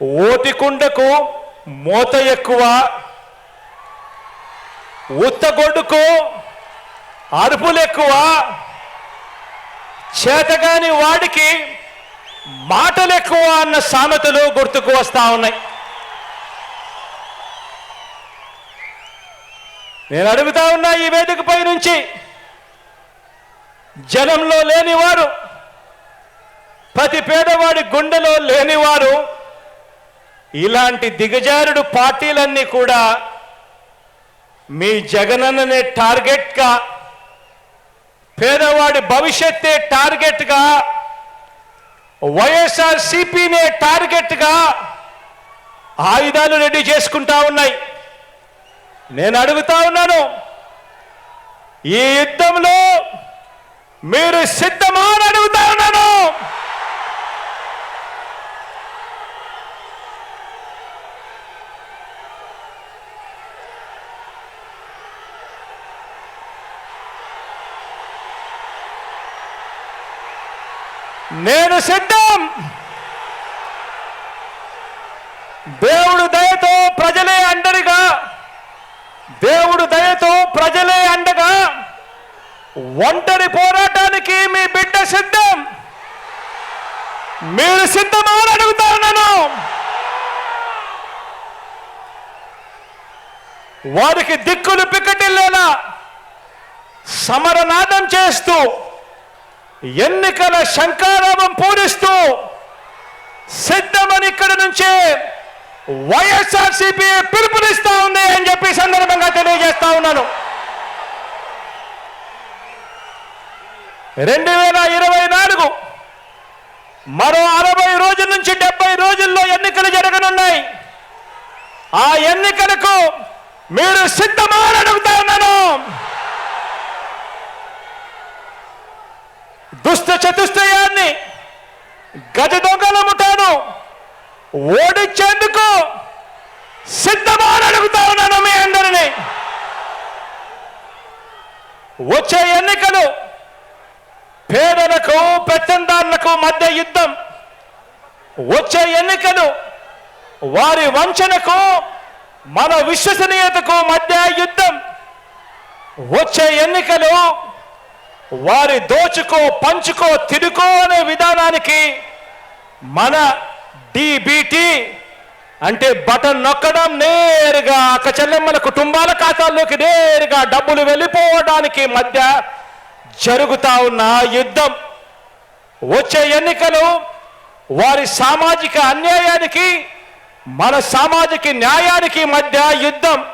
ఓటికుండకు మూత ఎక్కువ ఉత్తగొడ్డుకు అరుపులు ఎక్కువ చేతగాని వాడికి మాటలు ఎక్కువ అన్న సామెతలు గుర్తుకు వస్తూ ఉన్నాయి. నేను అడుగుతా ఉన్నా ఈ వేదికపై నుంచి జనంలో లేనివారు ప్రతి పేదవాడి గుండెలో లేనివారు ఇలాంటి దిగజారుడు పార్టీలన్నీ కూడా మీ జగనన్ననే టార్గెట్గా పేదవాడి భవిష్యత్తే టార్గెట్గా వైఎస్ఆర్ సిపినే టార్గెట్గా ఆయుధాలు రెడీ చేసుకుంటా ఉన్నాయి. నేను అడుగుతా ఉన్నాను ఈ యుద్ధంలో మీరు సిద్ధమా అని అడుగుతా ఉన్నాను. నేను సిద్ధం. దేవుడు దయతో ప్రజలే అండరిగా దేవుడు దయతో ప్రజలే అండగా. ఒంటరి పోరాటానికి మీ బిడ్డ సిద్ధం. మీరు సిద్ధమా అని అడుగుతాను వారికి దిక్కులు పిక్కటిల్లేలా సమరనాదం చేస్తూ ఎన్నికల శంకారామం పూరిస్తూ సిద్ధమని ఇక్కడ నుంచే వైఎస్ఆర్సీపీ పిలుపునిస్తా ఉంది అని చెప్పి సందర్భంగా తెలియజేస్తా ఉన్నాను. రెండు వేల ఇరవై నాలుగు మరో అరవై రోజుల నుంచి డెబ్బై రోజుల్లో ఎన్నికలు జరగనున్నాయి. ఆ ఎన్నికలకు మీరు సిద్ధమా అని అడుగుతా ఉన్నాను దుష్ట చతుష్టయాన్ని గజ దొంగల ముఠాను ఓడించేందుకు సిద్ధమా అడుగుతాను అడుగుతా ఉన్నాను మీ అందరినీ. వచ్చే ఎన్నికలు పేదలకు పెత్తందారులకు మధ్య యుద్ధం. వచ్చే ఎన్నికలు వారి వంచనకు మన విశ్వసనీయతకు మధ్య యుద్ధం. వచ్చే ఎన్నికలు వారి దోచుకో పంచుకో తిరుకో అనే విధానానికి మన డిబిటి అంటే బటన్ నొక్కడం నేరుగా అక్కచెల్లెమ్మల కుటుంబాల ఖాతాల్లోకి నేరుగా డబ్బులు వెళ్ళిపోవడానికి మధ్య జరుగుతా ఉన్న యుద్ధం. వచ్చే ఎన్నికలు వారి సామాజిక అన్యాయానికి మన సామాజిక న్యాయానికి మధ్య యుద్ధం.